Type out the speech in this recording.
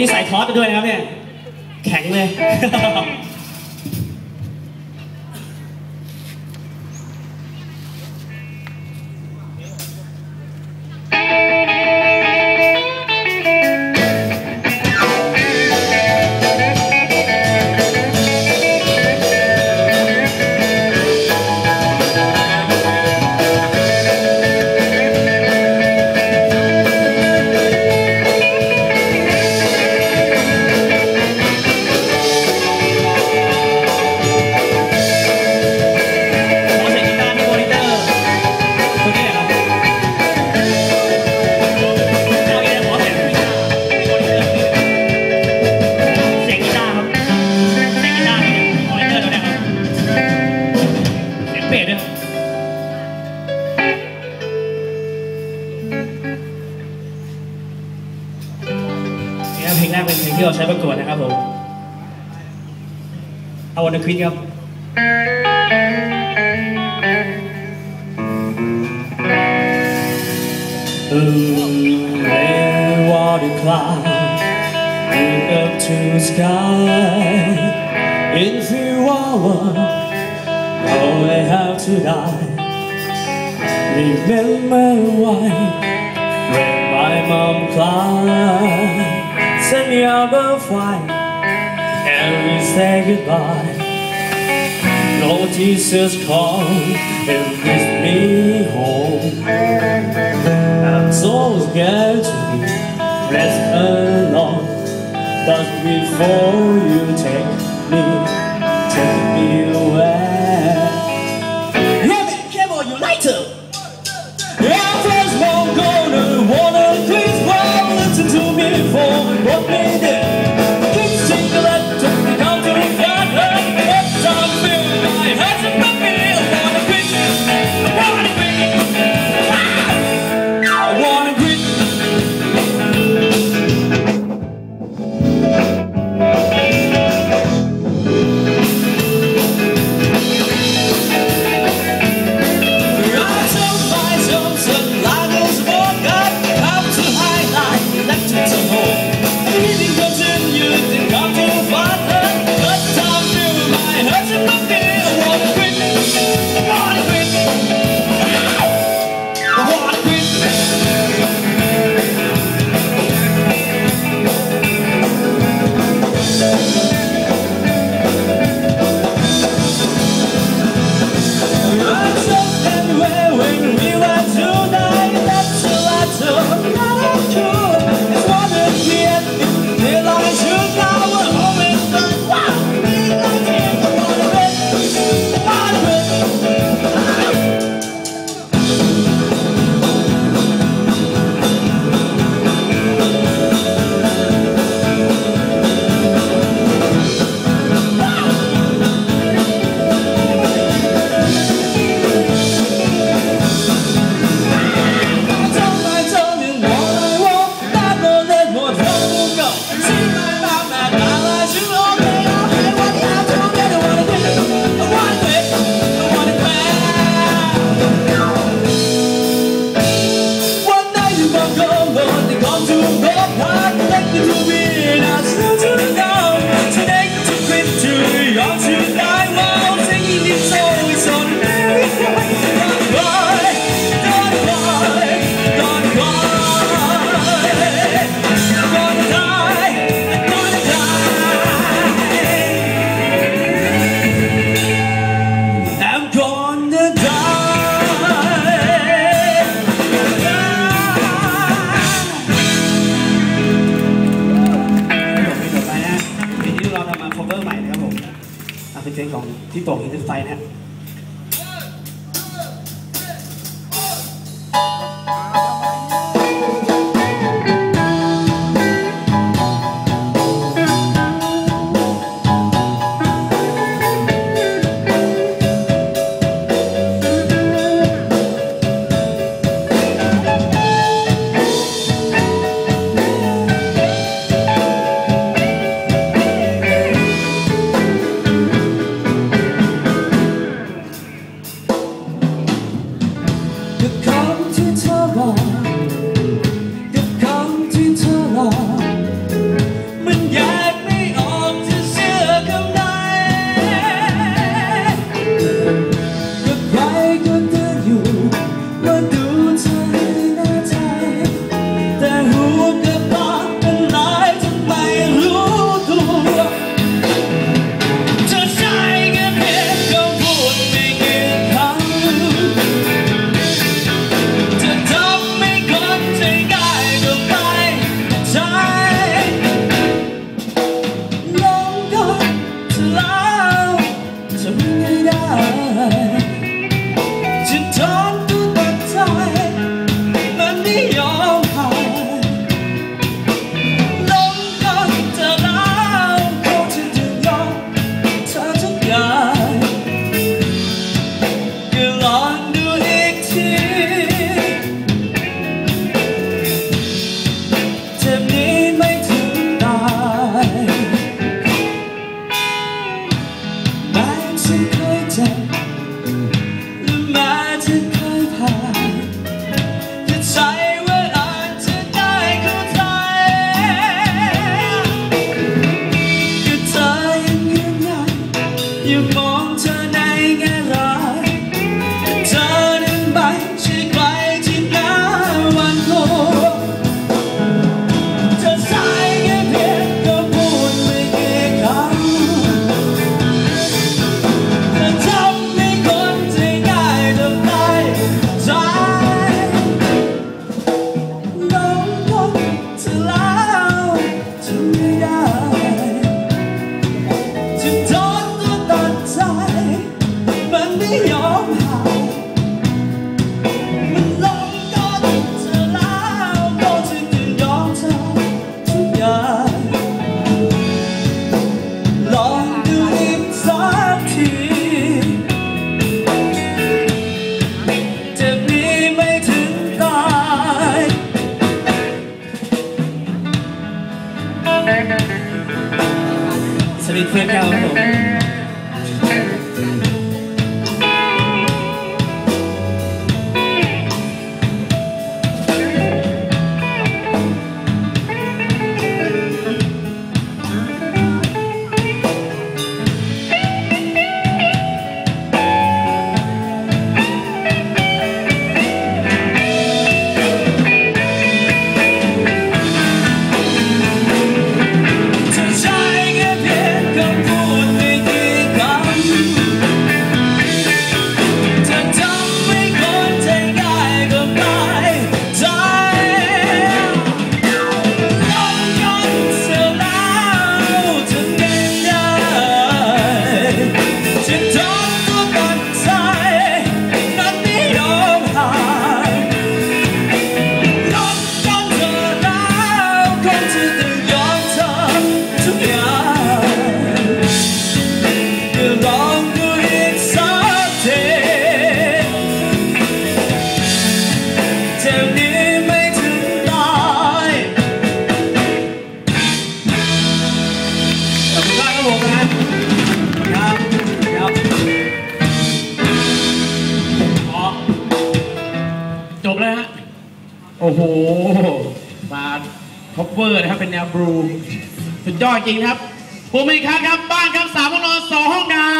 นี่ใส่ทอร์สไปด้วยนะครับเนี่ย แข็งเลย ที่เราใช้ประกวดนะครับผมเอาวันควิดครับ Rain water cloud Look up to the sky In few hours Only have to die Remember why When my mom cried send me out of fire and we say goodbye. Lord Jesus, come and bring me home. I'm so scared to be left alone, but before you take เสีของที่ตกอินเตอร์ไฟน์นะ Fernando. โอ้โห มาคอปเวอร์นะครับ เป็นแนวบลูสุดยอดจริงครับภูมิค้าครับ บ้านครับสามห้องนอนสองห้องน้ำ